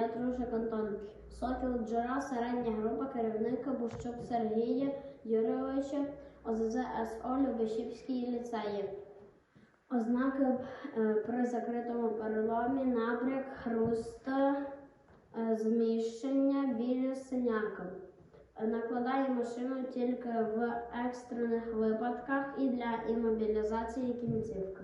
Ятрушик Антон, Сокіл Джора, середня група, керівника Бущук Сергія Юрійовича, ОЗЗСО Любишівський Любешівський ліцеї. Ознаки е, при закритому переломі, набряк, хруст, е, зміщення, біля синяка. Накладаємо Накладає машину тільки в екстрених випадках і для імобілізації кінцівки.